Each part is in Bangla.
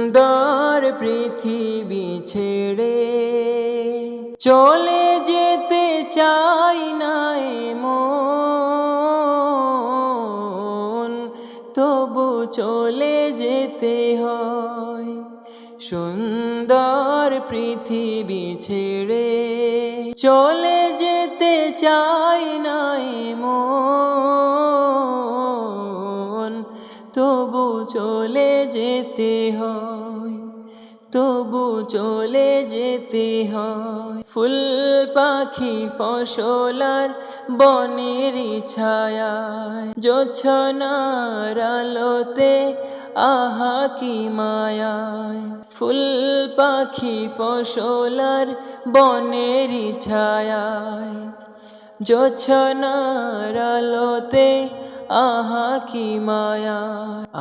সুন্দর পৃথিবী ছেড়ে চলে যেতে চাই না মন তবু চলে যেতে হয়। সুন্দর পৃথিবী ছেড়ে চলে যেতে চাই না মন তবু চলে যেতে হয়, তবু চলে যেতে হয়। ফুল পাখি ফসলার বনের ছায়ায়, জোছনার আলোতে আহা কি মায়ায়। ফুল পাখি ফসলার বনের ছায়ায়, জোছনার আলোতে আহা কি মায়া,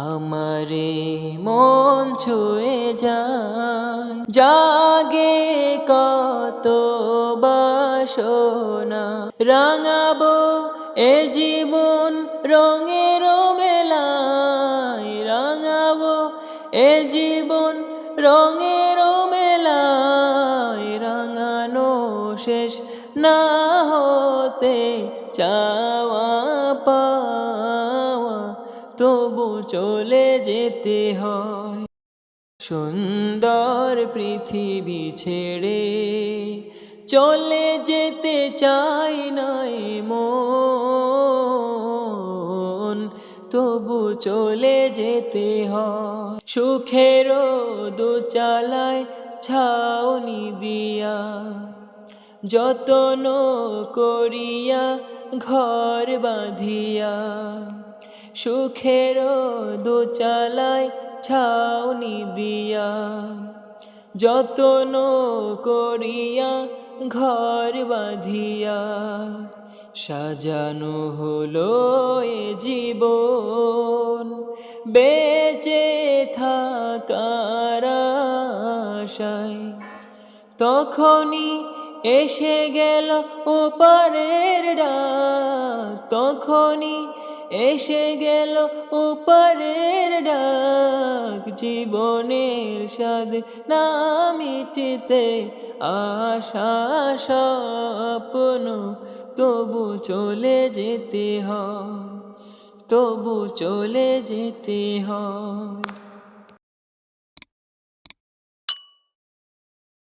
আমারে মন ছুঁয়ে যায়। জাগে কত বাসনা, রাঙাবো এ জীবন রঙের মেলায়। রাঙাবো এ জীবন রঙের মেলায়। রাঙানো শেষ না হতে চাওয়া চলে যেতে হয়। সুন্দর পৃথিবী ছেড়ে চলে যেতে চাই নাই মন। তবু চলে যেতে হয়। সুখেরও দুচালায় ছাউনি দিয়া যতন করিয়া ঘর বাঁধিয়া সুখের দোচালায় ছাউনি দিয়া, যতন করিয়া ঘর বাঁধিয়া, সাজানো হলো এ জীবন। বেঁচে থাকার তখনই এসে গেল ওপারের ডাক, তখনই এসে গেল উপরের ডাক, জীবনের স্বাদ না মিটিতে আশা স্বপ্ন। তবু চলে যেতে হ তবু চলে যেতে হয়।